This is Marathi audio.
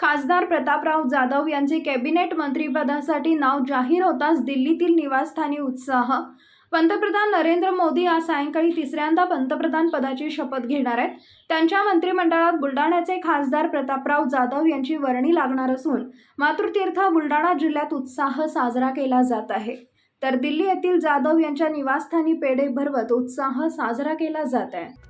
खासदार प्रतापराव जाधव यांचे कॅबिनेट मंत्रीपदासाठी नाव जाहीर होताच दिल्लीतील निवासस्थानी उत्साह. पंतप्रधान नरेंद्र मोदी आज सायंकाळी तिसऱ्यांदा पंतप्रधान पदाची शपथ घेणार आहेत. त्यांच्या मंत्रिमंडळात बुलढाण्याचे खासदार प्रतापराव जाधव यांची वर्णी लागणार असून मातृतीर्थ बुलढाणा जिल्ह्यात उत्साह साजरा केला जात आहे. तर दिल्ली येथील जाधव यांच्या निवासस्थानी पेढे भरवत उत्साह साजरा केला जात आहे.